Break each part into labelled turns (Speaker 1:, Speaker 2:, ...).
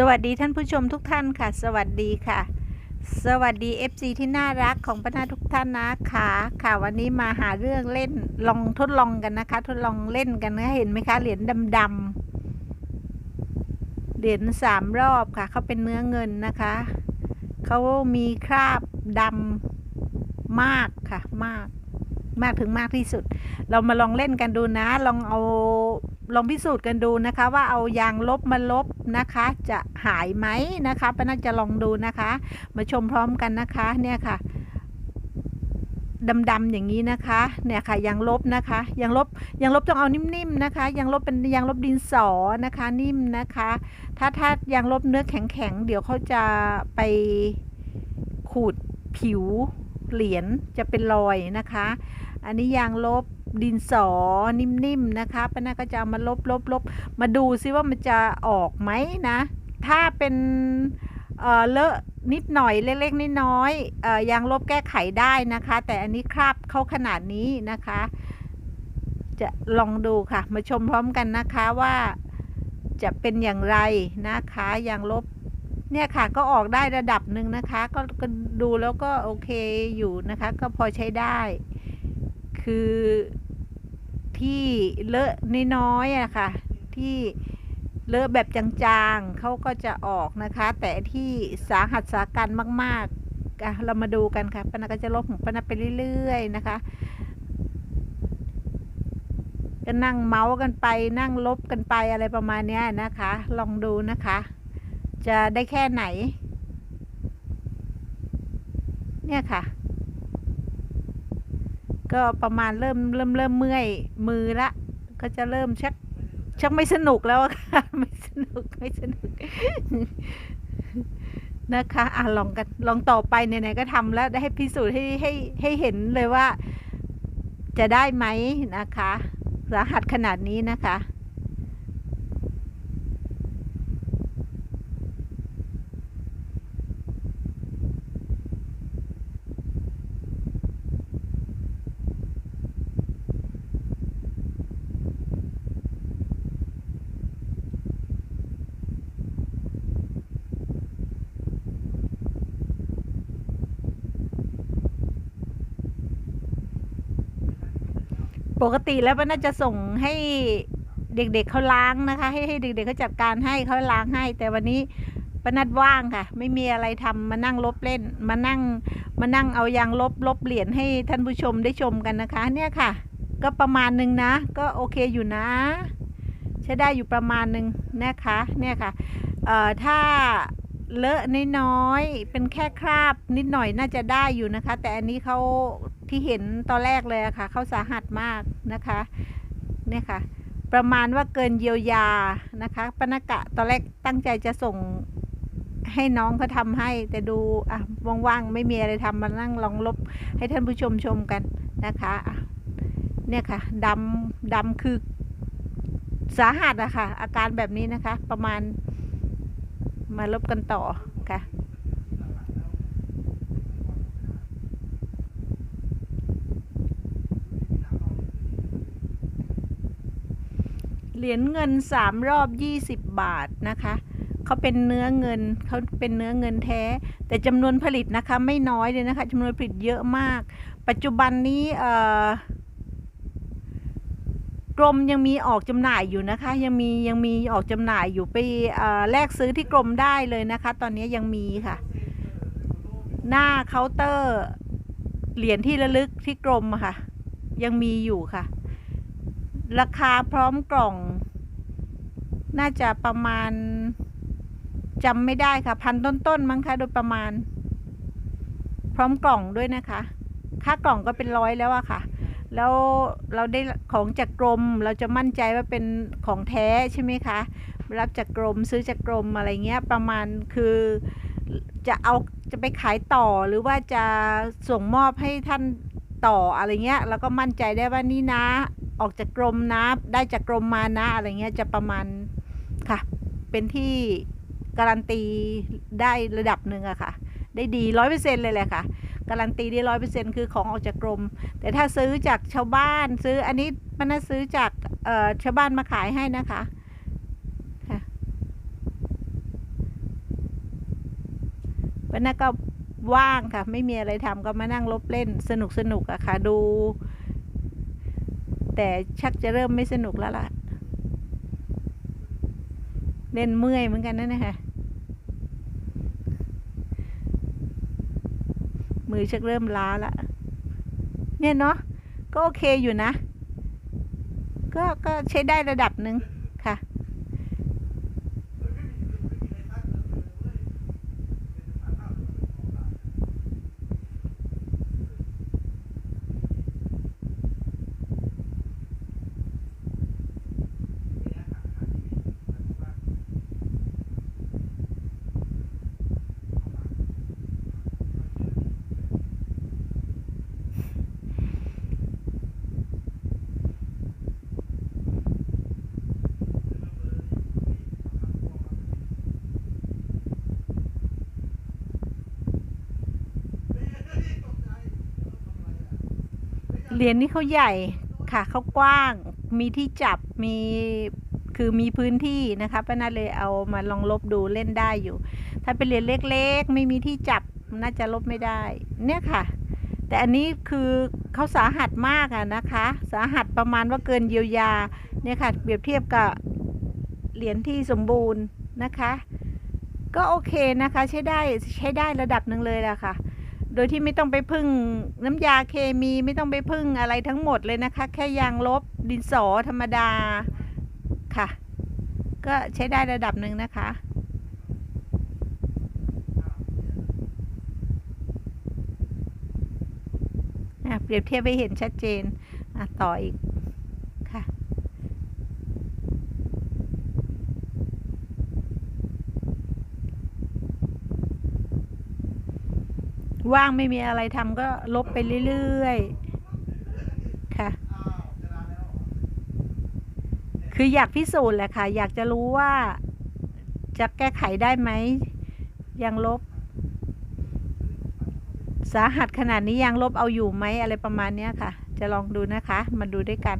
Speaker 1: สวัสดีท่านผู้ชมทุกท่านค่ะ สวัสดีค่ะ สวัสดี FC ที่น่ารักของป้านาทุกท่านนะคะค่ะ วันนี้มาหาเรื่องเล่นลองทดลองกันนะคะ ทดลองเล่นกันนะเห็นไหมคะเหรียญดำๆเหรียญสามรอบค่ะเขาเป็นเนื้อเงินนะคะเขามีคราบดำมากค่ะ มาก มากถึงมากที่สุด เรามาลองเล่นกันดูนะ ลองเอา ลองพิสูจน์กันดูนะคะ ว่าเอายางลบมาลบนะคะ จะหายไหมนะคะป้าน่าจะลองดูนะคะ มาชมพร้อมกันนะคะ เนี่ยค่ะดำๆอย่างนี้นะคะ เนี่ยค่ะยางลบนะคะยางลบยางลบต้องเอานิ่มๆนะคะยางลบเป็นยางลบดินสอนะคะ นิ่มนะคะ ถ้าถ้ายางลบเนื้อแข็งๆเดี๋ยวเขาจะไปขูดผิวเหรียญจะเป็นรอยนะคะ อันนี้ยางลบ ดินสอนิ่มๆนะคะป้านาก็จะเอามาลบลบลบมาดูซิว่ามันจะออกไหมนะ ถ้าเป็นเออเลอะนิดหน่อยเล็กๆน้อยๆเออยางลบแก้ไขได้นะคะ แต่อันนี้คราบเข้าขนาดนี้นะคะ จะลองดูค่ะ มาชมพร้อมกันนะคะว่าจะเป็นอย่างไรนะคะยางลบเนี่ยค่ะก็ออกได้ระดับหนึ่งนะคะ ก็ก็ดูแล้วก็โอเคอยู่นะคะ ก็พอใช้ได้ คือ ที่เลอะน้อยๆอะค่ะ ที่เลอะแบบจางๆเขาก็จะออกนะคะ แต่ที่สาหัสสากันมากๆอะเรามาดูกันค่ะปนาก็จะลบของปานาไปเรื่อยๆนะคะก็นั่งเมาส์กันไปนั่งลบกันไปอะไรประมาณนี้นะคะ ลองดูนะคะ จะได้แค่ไหน เนี่ยค่ะ ก็ประมาณเริ่มเริ่มเริ่มเมื่อยมือละ ก็จะเริ่มชักชักไม่สนุกแล้วค่ะ ไม่สนุกไม่สนุกนะคะอะลองกันลองต่อไปไหนๆก็ทำแล้วได้ให้พิสูจน์ให้ให้ให้เห็นเลยว่า จะได้ไหมนะคะ สาหัสขนาดนี้นะคะ ปกติแล้วมันน่าจะส่งให้เด็กๆเขาล้างนะคะ ให้ให้เด็กๆเขาจัดการให้เขาล้างให้ แต่วันนี้ปนัดว่างค่ะ ไม่มีอะไรทำมานั่งลบเล่น มานั่งมานั่งเอายางลบลบเหรียญให้ท่านผู้ชมได้ชมกันนะคะ เนี่ยค่ะ ก็ประมาณหนึ่งนะ ก็โอเคอยู่นะ ใช้ได้อยู่ประมาณหนึ่งนะคะ เนี่ยค่ะเอ่อถ้า เลอะน้อยๆเป็นแค่คราบนิดหน่อยน่าจะได้อยู่นะคะ แต่อันนี้เขาที่เห็นตอนแรกเลยะค่ะเขาสาหัสมากนะคะเนี่ยค่ะ ประมาณว่าเกินเยียวยานะคะปนกะตอนแรกตั้งใจจะส่งให้น้องเขาทำให้ แต่ดูอะว่างๆไม่มีอะไรทำมานั่งลองลบให้ท่านผู้ชมชมกันนะคะอะเนี่ยค่ะดำดำคือสาหัสอะค่ะ อาการแบบนี้นะคะ ประมาณ มาลบกันต่อค่ะเหรียญเงินสามรอบยี่สิบบาทนะคะเขาเป็นเนื้อเงินเขาเป็นเนื้อเงินแท้ แต่จำนวนผลิตนะคะไม่น้อยเลยนะคะจำนวนผลิตเยอะมาก ปัจจุบันนี้เอ่อ กรมยังมีออกจำหน่ายอยู่นะคะ ยังมียังมีออกจำหน่ายอยู่ไปแลกซื้อที่กรมได้เลยนะคะ ตอนนี้ยังมีค่ะ หน้าเคาน์เตอร์เหรียญที่ระลึกที่กรมค่ะ ยังมีอยู่ค่ะ ราคาพร้อมกล่อง น่าจะประมาณจำไม่ได้ค่ะ พันต้นๆมั้งคะโดยประมาณ พร้อมกล่องด้วยนะคะ ค่ากล่องก็เป็นร้อยแล้วอะค่ะ แล้วเราได้ของจากกรมเราจะมั่นใจว่าเป็นของแท้ใช่ไหมคะ รับจากกรมซื้อจากกรมอะไรเงี้ยประมาณคือจะเอาจะไปขายต่อหรือว่าจะส่งมอบให้ท่านต่ออะไรเงี้ยแล้วก็มั่นใจได้ว่านี่นะ ออกจากกรมนะ ได้จากกรมมานะอะไรเงี้ยจะประมาณค่ะเป็นที่การันตีได้ระดับหนึ่งอะค่ะ ได้ดีร้อยเปอร์เซ็นต์เลยแหละค่ะ การันตีได้ร้อยเปอร์เซ็นต์คือของออกจากกรม แต่ถ้าซื้อจากชาวบ้านซื้ออันนี้มันน่าซื้อจากเออชาวบ้านมาขายให้นะคะค่ะป้านาก็ว่างค่ะ ไม่มีอะไรทำก็มานั่งลบเล่นสนุกสนุกอะค่ะ ดู แต่ชักจะเริ่มไม่สนุกแล้วล่ะ เล่นเมื่อยเหมือนกันนะเนะคะ มือชักเริ่มล้าละเนี่ยเนาะก็โอเคอยู่นะ ก็ก็ใช้ได้ระดับหนึ่งค่ะ เหรียญนี่เขาใหญ่ค่ะเขากว้างมีที่จับมีคือมีพื้นที่นะคะป้านาเลยเอามาลองลบดูเล่นได้อยู่ ถ้าเป็นเหรียญเล็กๆ ไม่มีที่จับน่าจะลบไม่ได้ เนี่ยค่ะ แต่อันนี้คือเขาสาหัสมากอะนะคะ สาหัสประมาณว่าเกินเยียวยาเนี่ยค่ะเปรียบเทียบกับเหรียญที่สมบูรณ์นะคะ ก็โอเคนะคะใช้ได้ใช้ได้ระดับหนึ่งเลยละค่ะ โดยที่ไม่ต้องไปพึ่งน้ำยาเคมีไม่ต้องไปพึ่งอะไรทั้งหมดเลยนะคะ แค่ยางลบดินสอธรรมดาค่ะ ก็ใช้ได้ระดับหนึ่งนะคะอะเปรียบเทียบให้เห็นชัดเจนอะต่ออีกค่ะ ว่างไม่มีอะไรทำก็ลบไปเรื่อยๆ ค่ะ คืออยากพิสูจน์แหละค่ะ อยากจะรู้ว่า จะแก้ไขได้ไหม ยังลบ สาหัสขนาดนี้ยังลบเอาอยู่ไหมอะไรประมาณนี้ค่ะ จะลองดูนะคะ มาดูด้วยกัน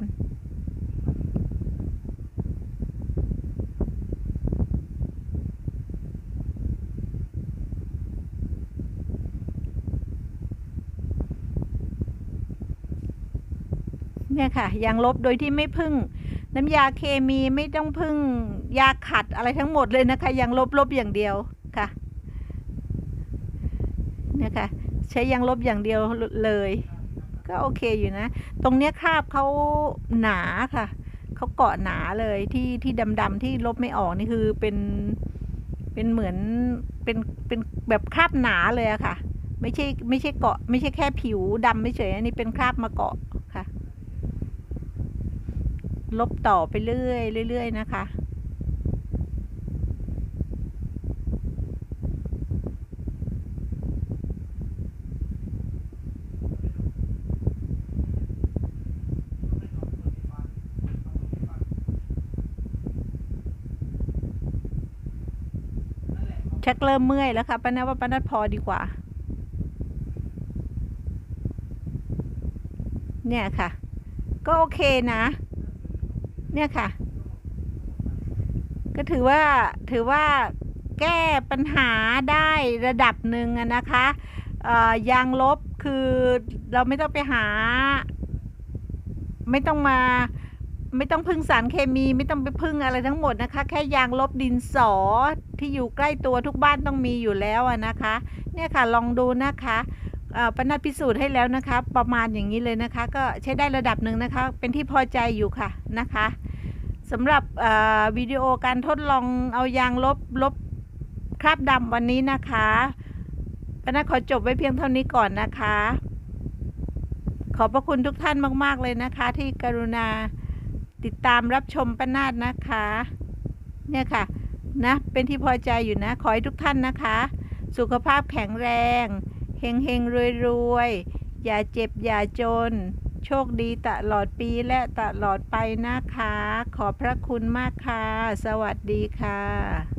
Speaker 1: เนี่ยค่ะ ยางลบโดยที่ไม่พึ่ง น้ำยาเคมีไม่ต้องพึ่งยาขัดอะไรทั้งหมดเลยนะคะ ยางลบลบอย่างเดียวค่ะเนี่ยค่ะใช้ยางลบอย่างเดียวเลย ก็โอเคอยู่นะ ตรงเนี้ยคราบเขาหนาค่ะเขาเกาะหนาเลยที่ที่ดำๆที่ลบไม่ออกนี่คือเป็นเป็นเหมือนเป็นเป็นแบบคราบหนาเลยอะค่ะ ไม่ใช่ไม่ใช่เกาะ ไม่ใช่แค่ผิวดำไม่เฉยอันนี้เป็นคราบมาเกาะค่ะ ลบต่อไปเรื่อยเรื่อยๆนะคะ ชักเริ่มเมื่อยแล้วค่ะป้านัทว่าป้านัทพอดีกว่า เนี่ยค่ะ ก็โอเคนะ เนี่ยค่ะ ก็ถือว่าถือว่าแก้ปัญหาได้ระดับหนึ่งนะคะยางลบคือเราไม่ต้องไปหา ไม่ต้องมาไม่ต้องพึ่งสารเคมีไม่ต้องไปพึ่งอะไรทั้งหมดนะคะ แค่ยางลบดินสอที่อยู่ใกล้ตัวทุกบ้านต้องมีอยู่แล้วอะนะคะ เนี่ยค่ะลองดูนะคะ ปนัดพิสูจน์ให้แล้วนะคะ ประมาณอย่างนี้เลยนะคะ ก็ใช้ได้ระดับหนึ่งนะคะ เป็นที่พอใจอยู่ค่ะนะคะสำหรับวิดีโอการทดลองเอายางลบลบคราบดำวันนี้นะคะปนัดขอจบไว้เพียงเท่านี้ก่อนนะคะ ขอบพระคุณทุกท่านมาก ๆ เลยนะคะ ที่กรุณาติดตามรับชมปนาดนะคะ เนี่ยค่ะนะเป็นที่พอใจอยู่นะ ขอให้ทุกท่านนะคะ สุขภาพแข็งแรง เฮงเฮงรวยรวยอย่าเจ็บอย่าจน โชคดีตลอดปีและตลอดไปนะคะ ขอบพระคุณมากค่ะ สวัสดีค่ะ